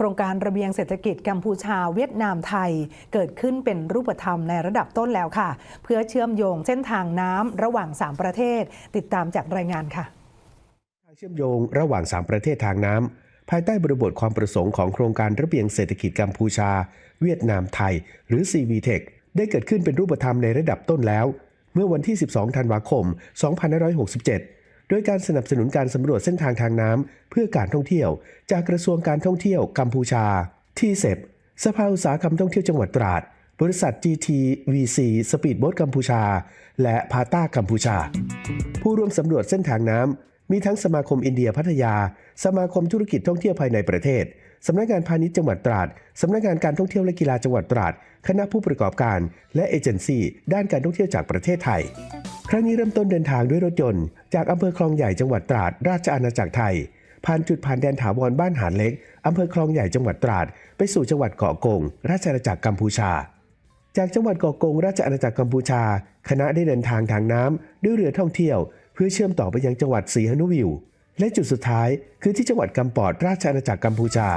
ครงการระเบียงเศรษฐกิจกัมพูชาเวียดนามไทย เกิดขึ้นเป็นรูปธรรมในระดับต้นแล้วค่ะ เพื่อเชื่อมโยงเส้นทางน้ำระหว่าง 3 ประเทศ ติดตามจากรายงานค่ะทางเชื่อมโยงระหว่าง 3 ประเทศทางน้ำภายใต้บริบทความประสงค์ของโครงการระเบียงเศรษฐกิจกัมพูชา เวียดนามไทย หรือ CVTech ได้เกิดขึ้นเป็นรูปธรรมในระดับต้นแล้ว เมื่อวันที่ 12 ธันวาคม 2567 โดยการสนับสนุนการสำรวจเส้นทางทางน้ำเพื่อการท่องเที่ยว จากกระทรวงการท่องเที่ยวกัมพูชา ที่เซบสภาอุตสาหกรรมท่องเที่ยวจังหวัดตราด บริษัท GTVC สปีดโบ๊ทกัมพูชา และพาต้ากัมพูชา ผู้ร่วมสำรวจเส้นทางน้ำมีทั้งสมาคมอินเดียพัทยา สมาคมธุรกิจท่องเที่ยวภายในประเทศสำนักงานพาณิชย์จังหวัดตราด สำนักงานการท่องเที่ยวและกีฬาจังหวัดตราด คณะผู้ประกอบการ และเอเจนซี่ด้านการท่องเที่ยวจากประเทศไทย ครั้งนี้เริ่มต้นเดินทางด้วยรถยนต์ จากอำเภอคลองใหญ่จังหวัดตราด ราชอาณาจักรไทย ผ่านจุดผ่านแดนถาวรบ้านหานเล็กอำเภอคลองใหญ่จังหวัดตราด ไปสู่จังหวัดเกาะกง ราชอาณาจักรกัมพูชา จากจังหวัดเกาะกง ราชอาณาจักรกัมพูชา คณะได้เดินทางทางน้ำด้วยเรือท่องเที่ยว เพื่อเชื่อมต่อไปยังจังหวัดสีหนุวิว และจุดสุดท้ายคือที่จังหวัดกัมปอดราชอาณาจักรกัมพูชา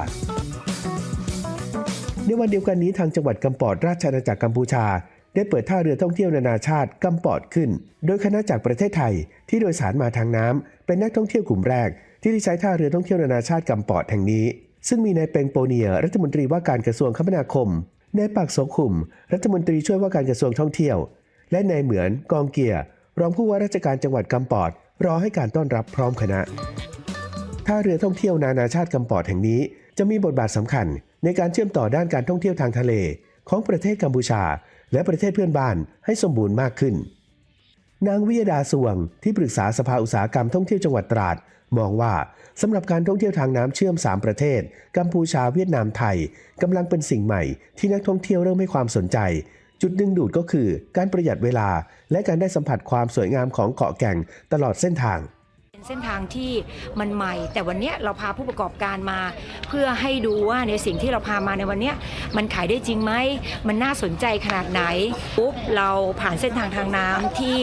ในวันเดียวกันนี้ทางจังหวัดกัมปอดราชอาณาจักรกัมพูชา ได้เปิดท่าเรือท่องเที่ยวนานาชาติกัมปอดขึ้น โดยคณะจากประเทศไทยที่โดยสารมาทางน้ำเป็นนักท่องเที่ยวกลุ่มแรก ที่ได้ใช้ท่าเรือท่องเที่ยวนานาชาติกัมปอดแห่งนี้ ซึ่งมีนายเปงโปเนีย รัฐมนตรีว่าการกระทรวงคมนาคมนายปากโสขุม รัฐมนตรีช่วยว่าการกระทรวงท่องเที่ยว และนายเหมือนกองเกียร์รองผู้ว่าราชการจังหวัดกัมปอดรอให้การต้อนรับพร้อมคณะท่าเรือท่องเที่ยวนานาชาติกัมปอดแห่งนี้ จะมีบทบาทสำคัญในการเชื่อมต่อด้านการท่องเที่ยวทางทะเล ของประเทศกัมพูชา และประเทศเพื่อนบ้านให้สมบูรณ์มากขึ้น นางวิยดาสวงที่ปรึกษาสภาอุตสาหกรรมท่องเที่ยวจังหวัดตราด มองว่าสำหรับการท่องเที่ยวทางน้ำเชื่อม 3 ประเทศ กัมพูชาเวียดนามไทยกำลังเป็นสิ่งใหม่ที่นักท่องเที่ยวเริ่มให้ความสนใจจุดดึงดูดก็คือการประหยัดเวลา และการได้สัมผัสความสวยงามของเกาะแก่งตลอดเส้นทาง เส้นทางที่มันใหม่ แต่วันนี้เราพาผู้ประกอบการมา เพื่อให้ดูว่าในสิ่งที่เราพามาในวันนี้มันขายได้จริงไหมมันน่าสนใจขนาดไหนปุ๊บเราผ่านเส้นทางทางน้ำที่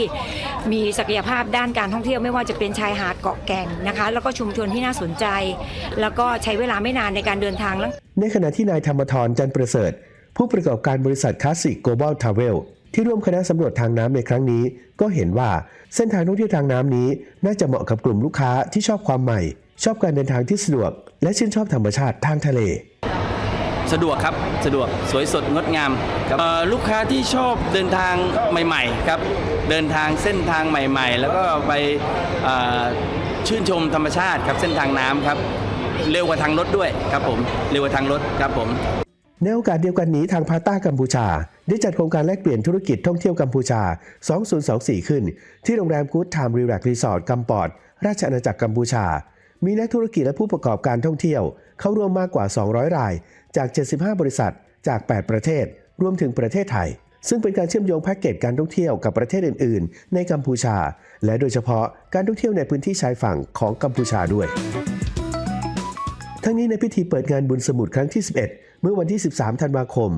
มีศักยภาพด้านการท่องเที่ยวไม่ว่าจะเป็นชายหาดเกาะแก่งนะคะ แล้วก็ชุมชนที่น่าสนใจ แล้วก็ใช้เวลาไม่นานในการเดินทางแล้วในขณะที่นายธรรมทรจันประเสริฐ ผู้ประกอบการบริษัทคลาสสิก Global Travel ที่ร่วมคณะสำรวจทางน้ำในครั้งนี้ ก็เห็นว่าเส้นทางท่องเที่ยวทางน้ำนี้ น่าจะเหมาะกับกลุ่มลูกค้าที่ชอบความใหม่ ชอบการเดินทางที่สะดวก และชื่นชอบธรรมชาติทางทะเล สะดวกครับสะดวกสวยสดงดงามครับลูกค้าที่ชอบเดินทางใหม่ ๆ ครับ เดินทางเส้นทางใหม่ ๆ แล้วก็ไปชื่นชมธรรมชาติครับเส้นทางน้ำครับเร็วกว่าทางรถด้วยครับผมเร็วกว่าทางรถครับผม ในโอกาสเดียวกันนี้ทางพาต้ากัมพูชา ได้จัดโครงการแลกเปลี่ยนธุรกิจท่องเที่ยวกัมพูชา 2024 ขึ้น ที่โรงแรมกู๊ดไทม์รีแลกรีสอร์ทกัมปอด ราชอาณาจักรกัมพูชา มีนักธุรกิจและผู้ประกอบการท่องเที่ยว เข้าร่วมมากกว่า 200 ราย จาก 75 บริษัท จาก 8 ประเทศ รวมถึงประเทศไทย ซึ่งเป็นการเชื่อมโยงแพ็กเกจการท่องเที่ยวกับประเทศอื่น ๆ ในกัมพูชา และโดยเฉพาะการท่องเที่ยวในพื้นที่ชายฝั่งของกัมพูชาด้วย ทั้งนี้ในพิธีเปิดงานบุญสมุดครั้งที่ 11 เมื่อวันที่ 13 ธันวาคม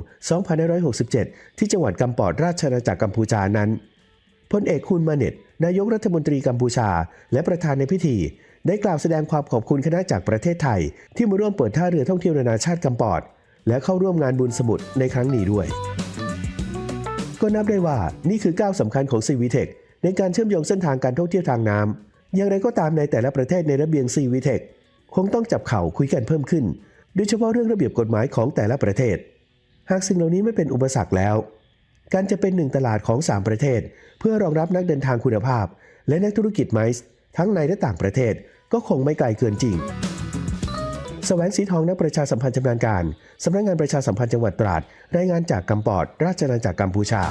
2567 ที่จังหวัดกัมปอดราชอาณาจักรกัมพูชานั้นพลเอกคุณมาเน็ต นายกรัฐมนตรีกัมพูชา และประธานในพิธี ได้กล่าวแสดงความขอบคุณคณะจากประเทศไทย ที่มาร่วมเปิดท่าเรือท่องเที่ยวนานาชาติกัมปอด และเข้าร่วมงานบุญสมุดในครั้งนี้ด้วย ก็นับได้ว่านี่คือก้าวสำคัญของซีวีเทคในการเชื่อมโยงเส้นทางการท่องเที่ยวทางน้ำอย่างไรก็ตามในแต่ละประเทศในระเบียงซีวีเทคคงต้องจับเข่าคุยกันเพิ่มขึ้น โดยเฉพาะเรื่องระเบียบกฎหมายของแต่ละประเทศ หากสิ่งเหล่านี้ไม่เป็นอุปสรรคแล้ว การจะเป็นหนึ่งตลาดของ 3 ประเทศ เพื่อรองรับนักเดินทางคุณภาพ และนักธุรกิจไมซ์ทั้งในและต่างประเทศก็คงไม่ไกลเกินจริงแสวงสีทองนักประชาสัมพันธ์ชำนาญการ สำนักงานประชาสัมพันธ์จังหวัดตราด รายงานจากกัมปอด ราชอาณาจักรกัมพูชา